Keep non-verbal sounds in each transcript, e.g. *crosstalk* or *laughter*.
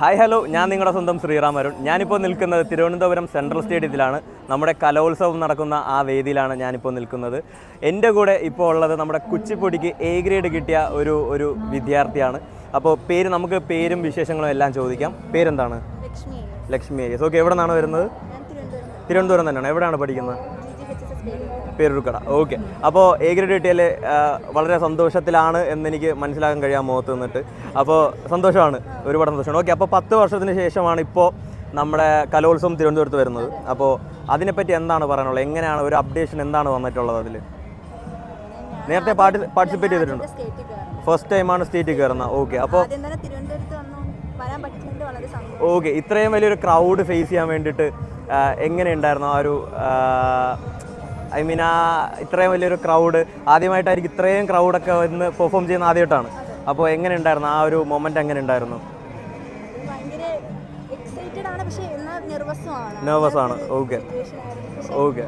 Hi hello. ഞാൻ നിങ്ങളുടെ സ്വന്തം ശ്രീറാം അരുൺ. ഞാനിപ്പോൾ നിൽക്കുന്നത് തിരുവനന്തപുരം സെൻട്രൽ സ്റ്റേഡിയത്തിലാണ്. നമ്മുടെ കലോത്സവം നടക്കുന്ന ആ വേദിയിലാണ് ഞാനിപ്പോൾ നിൽക്കുന്നത്. എന്റെ കൂടെ ഇപ്പോൾ ഉള്ളത് നമ്മുടെ കുച്ചിപ്പൊടിക്ക് എ ഗ്രേഡ് കിട്ടിയ ഒരു ഒരു വിദ്യാർത്ഥിയാണ്. അപ്പോൾ പേര് നമുക്ക് പേരും വിശേഷങ്ങളും എല്ലാം ചോദിക്കാം. പേരെന്താണ്? ലക്ഷ്മി. ലക്ഷ്മി ഓക്കെ എവിടെ നിന്നാണ്. വരുന്നത് തിരുവനന്തപുരം തന്നെയാണ്. എവിടെയാണ് പഠിക്കുന്നത്? പേരൂർക്കട ഓക്കെ അപ്പോൾ എ ഗ്രേഡ് കിട്ടിയാൽ വളരെ സന്തോഷത്തിലാണ് എന്നെനിക്ക് മനസ്സിലാക്കാൻ കഴിയാൻ മുഖത്ത് നിന്നിട്ട്. അപ്പോൾ സന്തോഷമാണ്. ഒരുപാട് സന്തോഷമാണ് ഓക്കെ അപ്പോൾ പത്ത് വർഷത്തിന് ശേഷമാണ് ഇപ്പോൾ നമ്മുടെ കലോത്സവം തിരുവനന്തപുരത്ത് വരുന്നത്. അപ്പോൾ അതിനെപ്പറ്റി എന്താണ് പറയാനുള്ളത്? എങ്ങനെയാണ് ഒരു അപ്ഡേഷൻ എന്താണ് വന്നിട്ടുള്ളത് അതിൽ നേരത്തെ പാർട്ടി പാർട്ടിസിപ്പേറ്റ് ചെയ്തിട്ടുണ്ട്. ഫസ്റ്റ് ടൈമാണ് സ്റ്റേറ്റിൽ കയറുന്നത്. ഓക്കെ അപ്പോൾ ഓക്കെ ഇത്രയും വലിയൊരു ക്രൗഡ് ഫേസ് ചെയ്യാൻ വേണ്ടിയിട്ട് എങ്ങനെയുണ്ടായിരുന്നു ആ ഒരു ഐ മീൻ ആ ഇത്രയും വലിയൊരു ക്രൗഡ് ആദ്യമായിട്ടായിരിക്കും ഇത്രയും ക്രൗഡൊക്കെ വന്ന് പെർഫോം ചെയ്യുന്ന ആദ്യമായിട്ടാണ്. അപ്പോൾ എങ്ങനെ ഉണ്ടായിരുന്നു? ആ ഒരു മൊമെന്റ് എങ്ങനെ ഉണ്ടായിരുന്നു? നെർവസ് ആണ് ഓക്കെ ഓക്കെ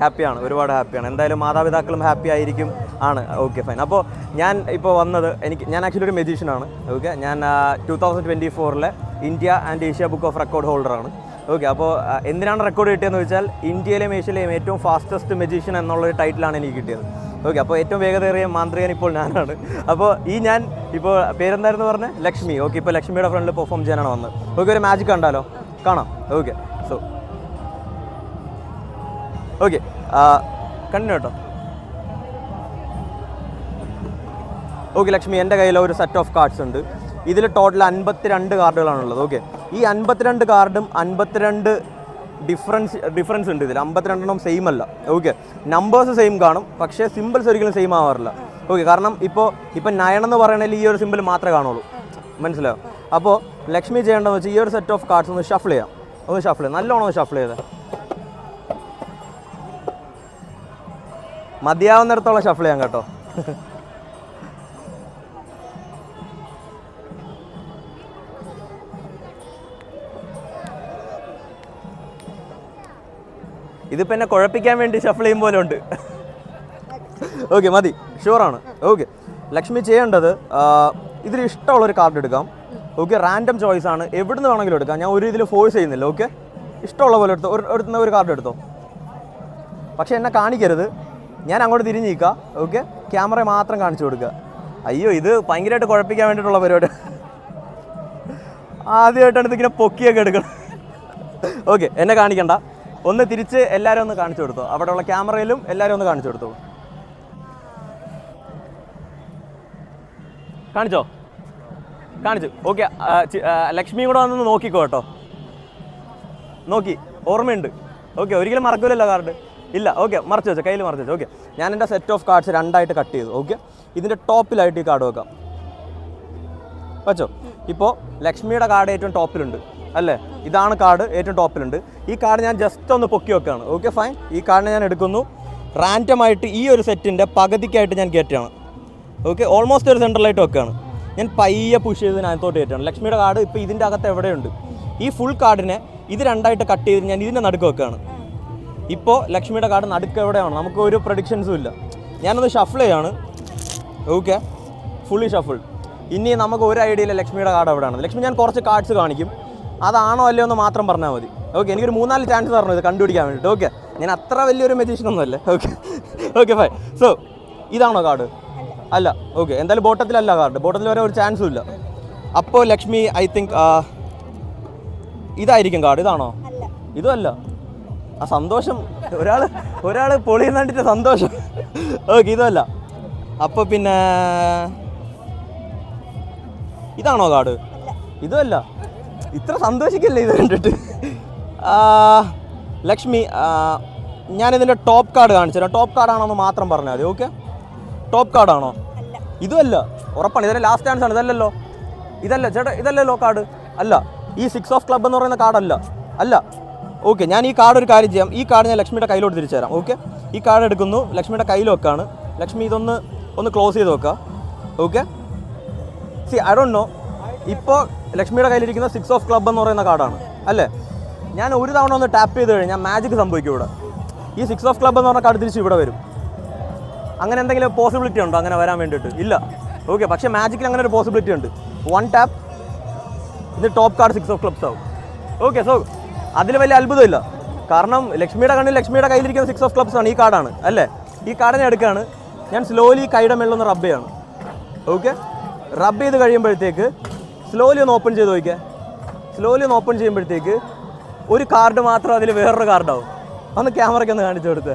ഹാപ്പിയാണ് ഒരുപാട് ഹാപ്പിയാണ് എന്തായാലും മാതാപിതാക്കളും ഹാപ്പി ആയിരിക്കും ആണ്. ഓക്കെ ഫൈൻ അപ്പോൾ ഞാൻ ഇപ്പോൾ വന്നത് എനിക്ക് ഞാൻ ആക്ച്വലി ഒരു മെജീഷ്യനാണ് ഓക്കെ ഞാൻ two thousand twenty ഫോറിലെ India and Asia book of record ഹോൾഡറാണ് okay അപ്പോൾ എന്തിനാണ് റെക്കോർഡ് കിട്ടിയെന്ന് വെച്ചാൽ ഇന്ത്യയിലെയും ഏഷ്യയിലെയും ഏറ്റവും ഫാസ്റ്റസ്റ്റ് മെജീഷ്യൻ എന്നുള്ളൊരു ടൈറ്റിലാണ് എനിക്ക് കിട്ടിയത്. ഓക്കെ അപ്പോൾ ഏറ്റവും വേഗതയേറിയ മാന്ത്രികൻ ഇപ്പോൾ ഞാനാണ്. അപ്പോൾ ഈ ഞാൻ ഇപ്പോൾ പേരെന്തായിരുന്നു പറഞ്ഞത് ലക്ഷ്മി. ഓക്കെ ഇപ്പോൾ ലക്ഷ്മിയുടെ ഫ്രണ്ടിൽ പെർഫോം ചെയ്യാനാണ് വന്നത്. ഓക്കെ ഒരു മാജിക് കണ്ടാലോ? കാണാം. ഓക്കെ സോ ഓക്കെ കണ്ടിന്യൂ കേട്ടോ. ഓക്കെ ലക്ഷ്മി എന്റെ കയ്യിൽ ഒരു സെറ്റ് ഓഫ് കാർഡ്സ് ഉണ്ട്. ഇതിൽ ടോട്ടൽ അൻപത്തിരണ്ട് കാർഡുകളാണുള്ളത്. ഓക്കെ ഈ അൻപത്തിരണ്ട് കാർഡും അൻപത്തിരണ്ട് ഡിഫറൻസ് ഡിഫറൻസ് ഉണ്ട് ഇതിൽ അമ്പത്തിരണ്ടെണ്ണം സെയിം അല്ല. ഓക്കെ നമ്പേഴ്സ് സെയിം കാണും. പക്ഷേ സിമ്പിൾസ് ഒരിക്കലും സെയിം ആവാറില്ല. ഓക്കെ കാരണം ഇപ്പോൾ ഇപ്പം നയൻ എന്ന് പറയണതിൽ ഈ ഒരു സിമ്പിൾ മാത്രമേ കാണുള്ളൂ. മനസ്സിലായോ? അപ്പോൾ ലക്ഷ്മി ചെയ്യേണ്ടതെന്ന് വെച്ചാൽ ഈ ഒരു സെറ്റ് ഓഫ് കാർഡ്സ് ഒന്ന് ഷഫിൾ ചെയ്യാം. ഒന്ന് ഷഫിൾ ചെയ്യാം. നല്ലോണം ഷഫിൾ ചെയ്തേ. മതിയാവുന്നിടത്തോളം ഷഫിൾ ചെയ്യാം കേട്ടോ. *laughs* ഇതിപ്പോൾ എന്നെ കുഴപ്പിക്കാൻ വേണ്ടി ഷഫിൾ ചെയ്യും പോലെ ഉണ്ട് ഓക്കെ മതി ഷുവറാണ് ഓക്കെ ലക്ഷ്മി ചെയ്യേണ്ടത് ഇതിൽ ഇഷ്ടമുള്ളൊരു കാർഡ് എടുക്കാം. ഓക്കെ റാൻഡം ചോയ്സ് ആണ്. എവിടുന്ന് വേണമെങ്കിലും എടുക്കാം. ഞാൻ ഒരു ഇതിൽ ഫോഴ്സ് ചെയ്യുന്നില്ല. ഓക്കെ ഇഷ്ടമുള്ള പോലെ എടുത്തോ. ഒരു എടുക്കുന്ന ഒരു കാർഡ് എടുത്തോ. പക്ഷെ എന്നെ കാണിക്കരുത്. ഞാൻ അങ്ങോട്ട് തിരിഞ്ഞ് നിൽക്കുക ഓക്കെ ക്യാമറ മാത്രം കാണിച്ചു കൊടുക്കുക. അയ്യോ ഇത് ഭയങ്കരമായിട്ട് കുഴപ്പിക്കാൻ വേണ്ടിയിട്ടുള്ള പരിപാടി. ആദ്യമായിട്ടാണ് ഇതിങ്ങനെ പൊക്കിയൊക്കെ എടുക്കണം ഓക്കെ എന്നെ കാണിക്കണ്ട. ഒന്ന് തിരിച്ച് എല്ലാവരും ഒന്ന് കാണിച്ചു കൊടുത്തോ. അവിടെയുള്ള ക്യാമറയിലും എല്ലാവരും ഒന്ന് കാണിച്ചു കൊടുത്തോ. കാണിച്ചോ? കാണിച്ചു. ഓക്കെ ലക്ഷ്മിയും കൂടെ വന്നൊന്ന് നോക്കിക്കോ കേട്ടോ. നോക്കി ഓർമ്മയുണ്ട്. ഓക്കെ ഒരിക്കലും മറക്കൂലല്ലോ കാർഡ് ഇല്ല ഓക്കെ മറച്ചു വെച്ചോ കയ്യിൽ മറച്ചു വെച്ചോ. ഓക്കെ ഞാൻ എന്റെ സെറ്റ് ഓഫ് കാർഡ്സ് രണ്ടായിട്ട് കട്ട് ചെയ്തു. ഓക്കെ ഇതിന്റെ ടോപ്പിലായിട്ട് ഈ കാർഡ് വെക്കാം. വെച്ചോ. ഇപ്പോൾ ലക്ഷ്മിയുടെ കാർഡ് ഏറ്റവും ടോപ്പിലുണ്ട് അല്ലേ? ഇതാണ് കാർഡ് ഏറ്റവും ടോപ്പിലുണ്ട് ഈ കാർഡ് ഞാൻ ജസ്റ്റ് ഒന്ന് പൊക്കി വെക്കുകയാണ് ഓക്കെ ഫൈൻ ഈ കാർഡിനെ ഞാൻ എടുക്കുന്നു. റാൻഡമായിട്ട് ഈ ഒരു സെറ്റിന്റെ പകുതിക്കായിട്ട് ഞാൻ കയറ്റുകയാണ് ഓക്കെ ഓൾമോസ്റ്റ് ഒരു സെൻട്രലായിട്ട് വെക്കുകയാണ് ഞാൻ പയ്യെ പുഷ് ചെയ്ത് അതിനകത്തോട്ട് കയറ്റുകയാണ് ലക്ഷ്മിയുടെ കാർഡ് ഇപ്പോൾ ഇതിന്റെ അകത്ത് എവിടെയുണ്ട്? ഈ ഫുൾ കാർഡിനെ ഇത് രണ്ടായിട്ട് കട്ട് ചെയ്ത് ഞാൻ ഇതിന്റെ നടുക്ക് വെക്കുകയാണ് ഇപ്പോൾ ലക്ഷ്മിയുടെ കാർഡ് നടുക്ക് എവിടെയാണ്? നമുക്ക് ഒരു പ്രഡിക്ഷൻസും ഇല്ല. ഞാനത് ഷഫിൾ ചെയ്യാണ്. ഓക്കെ ഫുള്ളി ഷഫിൾ ഇനി നമുക്ക് ഒരു ഐഡിയ ഇല്ല ലക്ഷ്മിയുടെ കാർഡ് എവിടെയാണ്? ലക്ഷ്മി ഞാൻ കുറച്ച് കാർഡ്സ് കാണിക്കും. അതാണോ അല്ലയോ എന്ന് മാത്രം പറഞ്ഞാൽ മതി. ഓക്കെ എനിക്കൊരു മൂന്നാൽ ചാൻസ് തരണം ഇത് കണ്ടുപിടിക്കാൻ വേണ്ടിയിട്ട് ഓക്കെ ഞാൻ അത്ര വലിയൊരു മെജീഷ്യൻ ഒന്നുമല്ല. ഓക്കെ ഓക്കെ ഫൈ സോ ഇതാണോ കാർഡ് അല്ല ഓക്കെ എന്തായാലും ബോട്ടത്തിലല്ല കാർഡ് ബോട്ടത്തിൽ വരെ ഒരു ചാൻസും ഇല്ല. അപ്പോൾ ലക്ഷ്മി ഐ തിങ്ക് ഇതായിരിക്കും കാർഡ് ഇതാണോ? അല്ല ഇതും അല്ല ആ സന്തോഷം. ഒരാൾ ഒരാൾ പൊളിയെന്ന് കണ്ടിട്ട് സന്തോഷം. ഓക്കെ ഇതുമല്ല അപ്പോൾ പിന്നെ ഇതാണോ കാട്? അല്ല ഇതും ഇത്ര സന്തോഷിക്കല്ലേ ഇത് കണ്ടിട്ട്? ലക്ഷ്മി ഞാനിതിന്റെ ടോപ്പ് കാർഡ് കാണിച്ചു തരാം. ടോപ്പ് കാർഡാണോ എന്ന് മാത്രം പറഞ്ഞാൽ മതി ഓക്കെ? ടോപ്പ് കാർഡാണോ? അല്ല. ഇതും ഉറപ്പാണ് ഇതിന്റെ ലാസ്റ്റ് ചാൻസ് ആണ് ഇതല്ലല്ലോ. ഇതല്ല ചേട്ടാ ഇതല്ലല്ലോ കാർഡ്. അല്ല ഈ സിക്സ് ഓഫ് ക്ലബ് എന്ന് പറയുന്ന കാർഡല്ല. അല്ല ഓക്കെ ഞാൻ ഈ കാർഡ് ഒരു കാര്യം ചെയ്യാം. ഈ കാർഡ് ഞാൻ ലക്ഷ്മിയുടെ കയ്യിലോട്ട് തിരിച്ചു തരാം ഓക്കെ? ഈ കാർഡ് എടുക്കുന്നു ലക്ഷ്മിയുടെ കയ്യിൽ വെക്കാണ്. ലക്ഷ്മി ഇതൊന്ന് ഒന്ന് ക്ലോസ് ചെയ്ത് വെക്കുക okay? See I don't know ഇപ്പോൾ ലക്ഷ്മിയുടെ കയ്യിലിരിക്കുന്ന സിക്സ് ഓഫ് ക്ലബ് എന്ന് പറയുന്ന കാർഡാണ്. അല്ലേ? ഞാൻ ഒരു തവണ ഒന്ന് ടാപ്പ് ചെയ്ത് കഴിഞ്ഞാൽ മാജിക് സംഭവിക്കും ഇവിടെ. ഈ സിക്സ് ഓഫ് ക്ലബ് എന്ന് പറഞ്ഞ കാർഡ് തിരിച്ച് ഇവിടെ വരും. അങ്ങനെ എന്തെങ്കിലും പോസിബിലിറ്റി ഉണ്ടോ അങ്ങനെ വരാൻ വേണ്ടിയിട്ട്? ഇല്ല. ഓക്കെ പക്ഷേ മാജിക്കിൽ അങ്ങനെ ഒരു പോസിബിലിറ്റി ഉണ്ട്. വൺ ടാപ്പ് ഇത് top card six of clubs ആവും. ഓക്കെ സോ അതിൽ വലിയ അത്ഭുതമില്ല. കാരണം ലക്ഷ്മിയുടെ കണ്ണിൽ ലക്ഷ്മിയുടെ കയ്യിലിരിക്കുന്ന സിക്സ് ഓഫ് ക്ലബ്സ് ആണ് ഈ കാർഡാണ്. അല്ലേ? ഈ കാർഡിനെ എടുക്കുകയാണ്. ഞാൻ സ്ലോലി കൈയുടെ മേളിലൊന്ന് റബ്ബ് ചെയ്യാണ്. ഓക്കെ റബ്ബ് ചെയ്ത് കഴിയുമ്പോഴത്തേക്ക് സ്ലോലി ഒന്ന് ഓപ്പൺ ചെയ്ത് നോക്കിയാൽ സ്ലോലി ഒന്ന് ഓപ്പൺ ചെയ്യുമ്പോഴത്തേക്ക് ഒരു കാർഡ് മാത്രം അതിൽ വേറൊരു കാർഡാവും ഒന്ന് ക്യാമറയ്ക്ക് ഒന്ന് കാണിച്ചു കൊടുത്തേ.